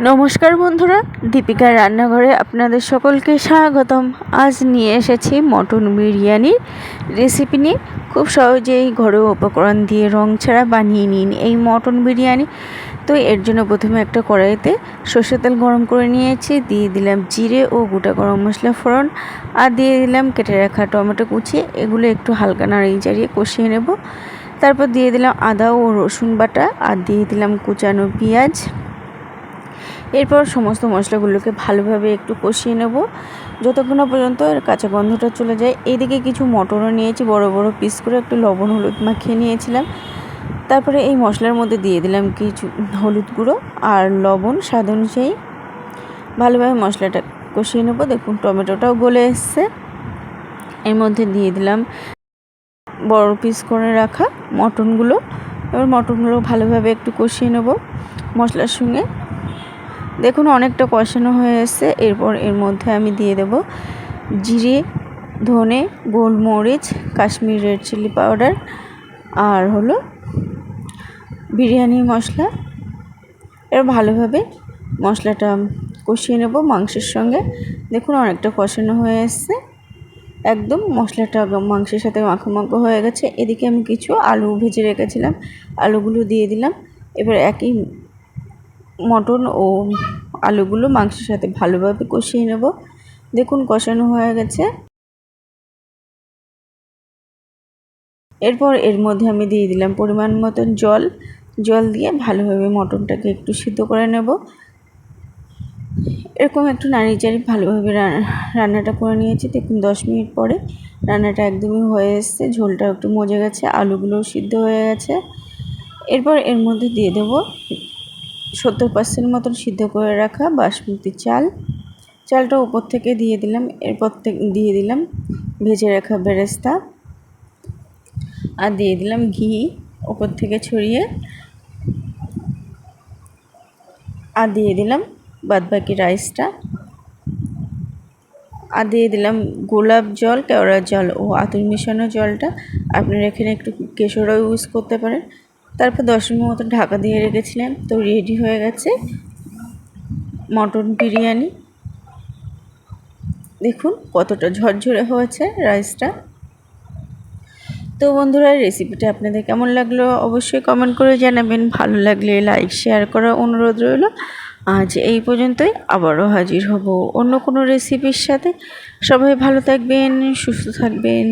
নমস্কার বন্ধুরা, দীপিকার রান্নাঘরে আপনাদের সকলকে স্বাগতম। আজ নিয়ে এসেছি মটন বিরিয়ানির রেসিপি নিয়ে। খুব সহজেই ঘরোয়া উপকরণ দিয়ে রং ছাড়া বানিয়ে নিন এই মটন বিরিয়ানি। তো এর জন্য প্রথমে একটা কড়াইতে সর্ষের তেল গরম করে নিয়েছি, দিয়ে দিলাম জিরে ও গোটা গরম মশলা ফোড়ন, আর দিয়ে দিলাম কেটে রাখা টমেটো কুচি। এগুলো একটু হালকা নাড়িয়ে চাড়িয়ে কষিয়ে নেব। তারপর দিয়ে দিলাম আদা ও রসুন বাটা, আর দিয়ে দিলাম কুচানো পেঁয়াজ। এরপর সমস্ত মশলাগুলোকে ভালোভাবে একটু কষিয়ে নেব। যতক্ষণ না পর্যন্ত এর কাঁচা গন্ধটা চলে যায়, এইদিকে কিছু মটরও নিয়েছি, বড় বড় পিস করে একটু লবণ, হলুদ মাখিয়ে নিয়েছিলাম। তারপরে এই মশলার মধ্যে দিয়ে দিলাম কিছু হলুদ গুঁড়ো আর লবণ স্বাদ অনুযায়ী। ভালোভাবে মশলাটা কষিয়ে নেব। দেখুন, টমেটোটাও গলে এসছে। এর মধ্যে দিয়ে দিলাম বড় পিস করে রাখা মটনগুলো। এবার মটনগুলো ভালোভাবে একটু কষিয়ে নেব মশলার সঙ্গে। দেখুন, অনেকটা কষানো হয়ে এসছে। এরপর এর মধ্যে আমি দিয়ে দেব জিরে, ধনে, গোলমরিচ, কাশ্মীর রেড চিলি পাউডার আর হলো বিরিয়ানি মশলা। এর ভালোভাবে মশলাটা কষিয়ে নেব মাংসের সঙ্গে। দেখুন, অনেকটা কষানো হয়ে এসছে। একদম মশলাটা মাংসের সাথে মাখো হয়ে গেছে। এদিকে আমি কিছু আলু ভেজে রেখেছিলাম, আলুগুলো দিয়ে দিলাম। এবার একই মটন ও আলুগুলো মাংসের সাথে ভালোভাবে কষিয়ে নেব। দেখুন, কষানো হয়ে গেছে। এরপর এর মধ্যে আমি দিয়ে দিলাম পরিমাণ মতন জল। জল দিয়ে ভালোভাবে মটনটাকে একটু সিদ্ধ করে নেব। এরকম একটু নাড়িয়ে চাড়িয়ে ভালোভাবে রান্নাটা করে নিয়েছি। দেখুন, দশ মিনিট পরে রান্নাটা একদমই হয়ে এসছে। ঝোলটা একটু মজে গেছে, আলুগুলোও সিদ্ধ হয়ে গেছে। এরপর এর মধ্যে দিয়ে দেবো সত্তর পার্সেন্ট মতন সিদ্ধ করে রাখা বাসমতি চাল। চালটা উপর থেকে দিয়ে দিলাম, এরপর থেকে দিয়ে দিলাম ভেজে রাখা বেরেস্তা। আর দিয়ে দিলাম ঘি ওপর থেকে ছড়িয়ে। আর দিয়ে দিলাম বাদবাকি রাইসটা। আর দিয়ে দিলাম গোলাপ জল, কেওড়ার জল ও আতুর মিশানো জলটা। আপনারা এখানে একটু কেশরও ইউজ করতে পারেন। তারপর দশ মিনিট মতো ঢাকা দিয়ে রেখেছিলাম, তো রেডি হয়ে গেছে মটন বিরিয়ানি। দেখুন কতটা ঝরঝরে হয়েছে রাইসটা তো বন্ধুরা রেসিপিটা আপনাদের কেমন লাগল অবশ্যই কমেন্ট করে জানাবেন। ভালো লাগলে লাইক শেয়ার করার অনুরোধ রইল। আজ এই পর্যন্তই, আবারও হাজির হব অন্য কোনো রেসিপির সাথে। সবাই ভালো থাকবেন, সুস্থ থাকবেন।